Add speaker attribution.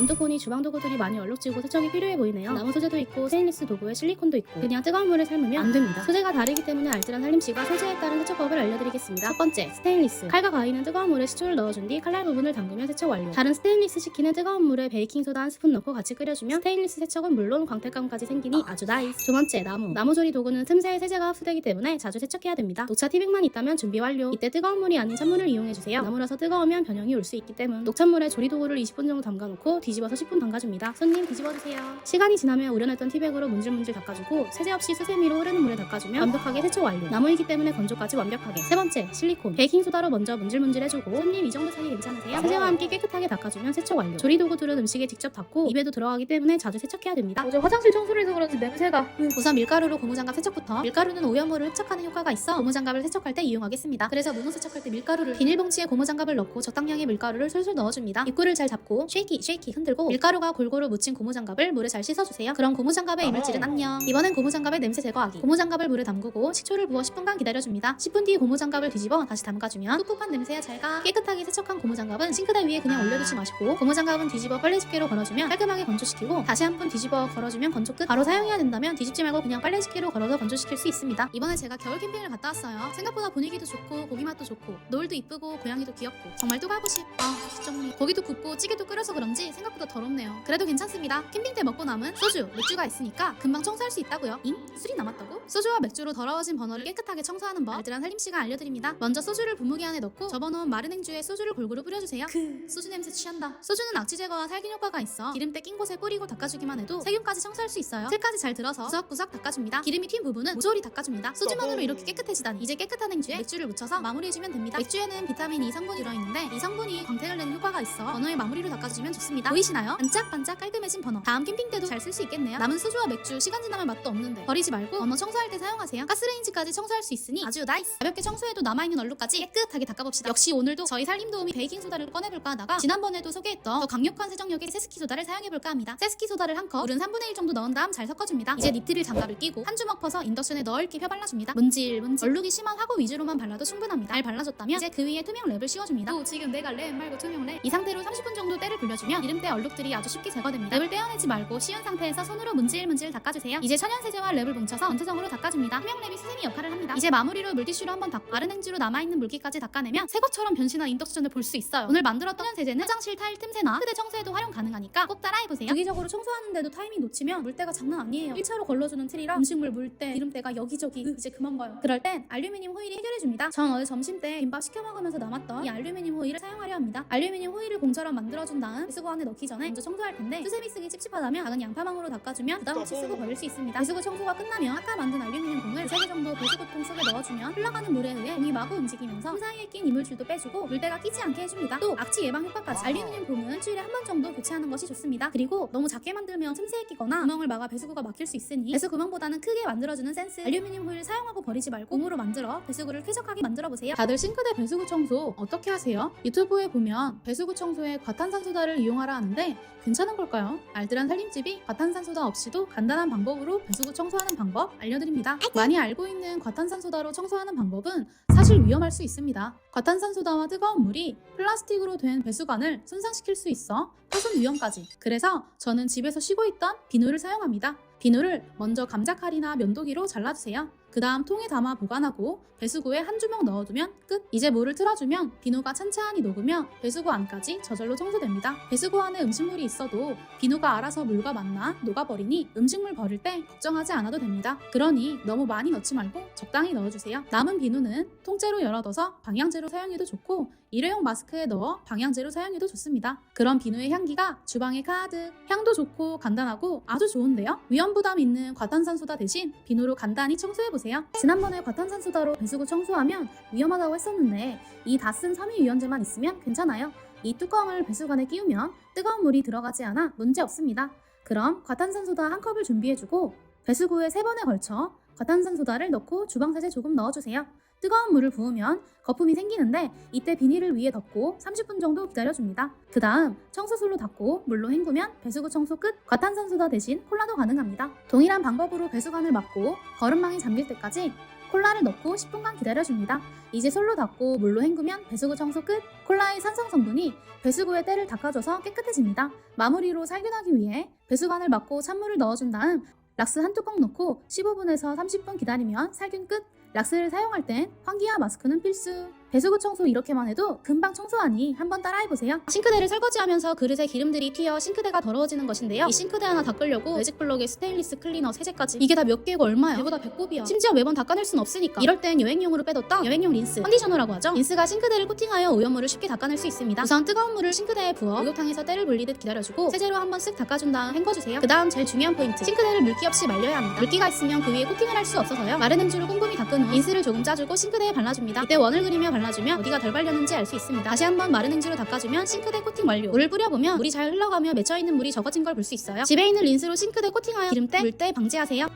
Speaker 1: 원두콘이 주방 도구들이 많이 얼룩지고 세척이 필요해 보이네요. 나무 소재도 있고 스테인리스 도구에 실리콘도 있고 그냥 뜨거운 물에 삶으면 안 됩니다. 소재가 다르기 때문에 알뜰한 살림씨가 소재에 따른 세척법을 알려드리겠습니다. 첫 번째, 스테인리스. 칼과 가위는 뜨거운 물에 식초를 넣어준 뒤 칼날 부분을 담그면 세척 완료. 다른 스테인리스 식기는 뜨거운 물에 베이킹 소다 한 스푼 넣고 같이 끓여주면 스테인리스 세척은 물론 광택감까지 생기니 아주 나이스. 두 번째, 나무. 나무 조리 도구는 틈새에 세제가 흡수되기 때문에 자주 세척해야 됩니다. 녹차 티백만 있다면 준비 완료. 이때 뜨거운 물이 아닌 찬물을 이용해 주세요. 나무라서 뜨거우면 변형이 올 수 있기 때문 녹찬물에 조리 도구를 20분 정도 담가놓고 뒤집어서 10분 담가줍니다. 손님 뒤집어주세요. 시간이 지나면 우려냈던 티백으로 문질문질 닦아주고 세제 없이 수세미로 흐르는 물에 닦아주면 완벽하게 세척 완료. 나무이기 때문에 건조까지 완벽하게. 세 번째, 실리콘. 베이킹 소다로 먼저 문질문질 해주고 손님 이 정도 사이 괜찮으세요? 세제와 함께 깨끗하게 닦아주면 세척 완료. 조리 도구들은 음식에 직접 닦고 입에도 들어가기 때문에 자주 세척해야 됩니다.
Speaker 2: 어제 화장실 청소를 해서 그런지 냄새가
Speaker 1: 우선 밀가루로 고무장갑 세척부터 밀가루는 오염물을 흡착하는 효과가 있어 고무장갑을 세척할 때 이용하겠습니다. 그래서 문어 세척할 때 밀가루를 비닐봉지에 고무장갑을 넣고 적당량의 밀가루를 솔솔 넣어줍니다. 입구를 잘 잡고 쉐이키 쉐이키 흔들고 밀가루가 골고루 묻힌 고무장갑을 물에 잘 씻어주세요. 그럼 고무장갑의 이물질은 안녕. 이번엔 고무장갑의 냄새 제거하기. 고무장갑을 물에 담그고 식초를 부어 10분간 기다려줍니다. 10분 뒤 고무장갑을 뒤집어 다시 담가주면 꿉꿉한 냄새야 잘가. 깨끗하게 세척한 고무장갑은 싱크대 위에 그냥 올려두지 마시고 고무장갑은 뒤집어 빨래 집게로 걸어주면 깔끔하게 건조시키고 다시 한 번 뒤집어 걸어주면 건조 끝. 바로 사용해야 된다면 뒤집지 말고 그냥 빨래 집게로 걸어서 건조시킬 수 있습니다. 이번에 제가 겨울 캠핑을 갔다 왔어요. 생각보다 분위기도 좋고 고기 맛도 좋고 노을도 이쁘고 고양이도 귀엽고 정말 또 가고 싶. 아 시정리. 고기도 굽고 찌개도 끓여서 그런지 생각 보다 더럽네요. 그래도 괜찮습니다. 캠핑 때 먹고 남은 소주, 맥주가 있으니까 금방 청소할 수 있다고요. 잉? 술이 남았다고? 소주와 맥주로 더러워진 버너를 깨끗하게 청소하는 법 알뜰한 살림 씨가 알려드립니다. 먼저 소주를 분무기 안에 넣고 접어놓은 마른 행주에 소주를 골고루 뿌려주세요. 그 소주 냄새 취한다. 소주는 악취 제거와 살균 효과가 있어 기름때 낀 곳에 뿌리고 닦아주기만 해도 세균까지 청소할 수 있어요. 틀까지 잘 들어서 구석구석 닦아줍니다. 기름이 튄 부분은 모조리 닦아줍니다. 소주만으로 이렇게 깨끗해지다니 이제 깨끗한 행주에 맥주를 묻혀서 마무리해주면 됩니다. 맥주에는 비타민 E 성분이 들어있는데 이 성분이 광택을 내는 효과가 있어 버너의 마무리로 닦아주면 좋습니다. 보이시나요? 반짝반짝 깔끔해진 버너. 다음 캠핑 때도 잘 쓸 수 있겠네요. 남은 소주와 맥주 시간 지나면 맛도 없는데 버리지 말고 버너 청소할 때 사용하세요. 가스레인지까지 청소할 수 있으니 아주 나이스. 가볍게 청소해도 남아있는 얼룩까지 깨끗하게 닦아봅시다. 역시 오늘도 저희 살림 도우미 베이킹 소다를 꺼내볼까 하다가 지난번에도 소개했던 더 강력한 세정력의 세스키 소다를 사용해볼까 합니다. 세스키 소다를 한 컵, 물은 3분의 1 정도 넣은 다음 잘 섞어줍니다. 이제 니트릴 장갑을 끼고 한 주먹 퍼서 인덕션에 넓게 펴 발라줍니다. 문질 문질 얼룩이 심한 화구 위주로만 발라도 충분합니다. 잘 발라줬다면 이제 그 위에 투명 랩을 씌워줍니다. 또 지금 내가 랩 말고 투명 랩. 이 상태로 30분 정도 때를 불려주면 기름 때 얼룩들이 아주 쉽게 제거됩니다. 랩을 떼어내지 말고 씌운 상태에서 손으로 문질문질 닦아주세요. 이제 천연 세제와 랩을 뭉쳐서 전체적으로 닦아줍니다. 투명 랩이 수세미 역할을 합니다. 이제 마무리로 물티슈로 한번 닦고 마른 행주로 남아있는 물기까지 닦아내면 새 것처럼 변신한 인덕션을 볼 수 있어요. 오늘 만들었던 천연 세제는 화장실 타일 틈새나 크대 청소에도 활용 가능하니까 꼭 따라해보세요. 유기적으로 청소하는데도 타이밍 놓치면 물때가 장난 아니에요. 1차로 걸러주는 틀이라 음식물 물때 기름때가 여기저기 으, 이제 그만 봐요. 그럴 땐 알루미늄 호일이 해결해줍니다. 전 어제 점심 때 김밥 시켜 먹으면서 남았던 이 알루미늄 호일을 사용하려 합니다. 알루미늄 호일을 공처럼 만들어준 다음 배수구 안에 넣기 전에 먼저 청소할 텐데 수세미 쓰기 찝찝하다면 작은 양파망으로 닦아주면 부담 없이 쓰고 버릴 수 있습니다. 배수구 청소가 끝나면 아까 만든 알루미늄 공을 3개 정도 배수구통 속에 넣어주면 흘러가는 물에 의해 공이 마구 움직이면서 틈 사이에 낀 이물질도 빼주고 물때가 끼지 않게 해줍니다. 또 악취 예방 효과까지 알루미늄 공은 일주일에 한 번 정도 교체하는 것이 좋습니다. 그리고 너무 작게 만들면 틈새에 끼거나 구멍을 막아 배수구가 막힐 수 있으니 배수 구멍보다는 크게 만들어주는 센스 알루미늄 호일 사용하고 버리지 말고 고무로 만들어 배수구를 쾌적하게 만들어 보세요.
Speaker 2: 다들 싱크대 배수구 청소 어떻게 하세요? 유튜브에 보면 배수구 청소에 과탄산소다를 이용하라 하는데 괜찮은 걸까요? 알뜰한 살림집이 과탄산소다 없이도 간단한 방법으로 배수구 청소하는 방법 알려드립니다. 많이 알고 있는 과탄산소다로 청소하는 방법은 사실 위험할 수 있습니다. 과탄산소다와 뜨거운 물이 플라스틱으로 된 배수관을 손상시킬 수 있어 파손 위험까지. 그래서 저는 집에서 쉬고 있던 비누를 사용합니다. 비누를 먼저 감자칼이나 면도기로 잘라주세요. 그 다음 통에 담아 보관하고 배수구에 한 주먹 넣어두면 끝. 이제 물을 틀어주면 비누가 찬찬히 녹으며 배수구 안까지 저절로 청소됩니다. 배수구 안에 음식물이 있어도 비누가 알아서 물과 만나 녹아버리니 음식물 버릴 때 걱정하지 않아도 됩니다. 그러니 너무 많이 넣지 말고 적당히 넣어주세요. 남은 비누는 통째로 열어둬서 방향제로 사용해도 좋고 일회용 마스크에 넣어 방향제로 사용해도 좋습니다. 그런 비누의 향기가 주방에 가득. 향도 좋고 간단하고 아주 좋은데요? 위험 부담 있는 과탄산소다 대신 비누로 간단히 청소해보세요. 지난번에 과탄산소다로 배수구 청소하면 위험하다고 했었는데 이 다쓴 섬유유연제만 있으면 괜찮아요. 이 뚜껑을 배수관에 끼우면 뜨거운 물이 들어가지 않아 문제 없습니다. 그럼 과탄산소다 한 컵을 준비해주고 배수구에 세 번에 걸쳐 과탄산소다를 넣고 주방세제 조금 넣어주세요. 뜨거운 물을 부으면 거품이 생기는데 이때 비닐을 위에 덮고 30분 정도 기다려줍니다. 그 다음 청소술로 닦고 물로 헹구면 배수구 청소 끝. 과탄산소다 대신 콜라도 가능합니다. 동일한 방법으로 배수관을 막고 거름망이 잠길 때까지 콜라를 넣고 10분간 기다려줍니다. 이제 솔로 닦고 물로 헹구면 배수구 청소 끝! 콜라의 산성 성분이 배수구의 때를 닦아줘서 깨끗해집니다. 마무리로 살균하기 위해 배수관을 막고 찬물을 넣어준 다음 락스 한 뚜껑 넣고 15분에서 30분 기다리면 살균 끝! 락스를 사용할 땐 환기와 마스크는 필수! 배수구 청소 이렇게만 해도 금방 청소하니 한번 따라해보세요.
Speaker 1: 싱크대를 설거지하면서 그릇에 기름들이 튀어 싱크대가 더러워지는 것인데요. 이 싱크대 하나 닦으려고 매직 블럭에 스테인리스 클리너 세제까지 이게 다 몇 개고 얼마야? 배보다 배꼽이야. 심지어 매번 닦아낼 순 없으니까. 이럴 땐 여행용으로 빼뒀던 여행용 린스, 컨디셔너라고 하죠. 린스가 싱크대를 코팅하여 오염물을 쉽게 닦아낼 수 있습니다. 우선 뜨거운 물을 싱크대에 부어 목욕탕에서 때를 불리듯 기다려주고 세제로 한번 쓱 닦아준 다음 헹궈주세요. 그 다음 제일 중요한 포인트. 싱크대를 물기 없이 말려야 합니다. 물기가 있으면 그 위에 코팅을 할 수 없어서요. 마른 행주로 꼼꼼히 닦은 후 린스를 조금 짜주고 싱크대에 발라줍니다. 이때 원을 그리며 발 라주면 어디가 덜 발렸는지 알 수 있습니다. 다시 한번 마른 행주로 닦아주면 싱크대 코팅 완료. 물을 뿌려보면 물이 잘 흘러가며 맺혀있는 물이 적어진 걸 볼 수 있어요. 집에 있는 린스로 싱크대 코팅하여 기름때, 물때 방지하세요.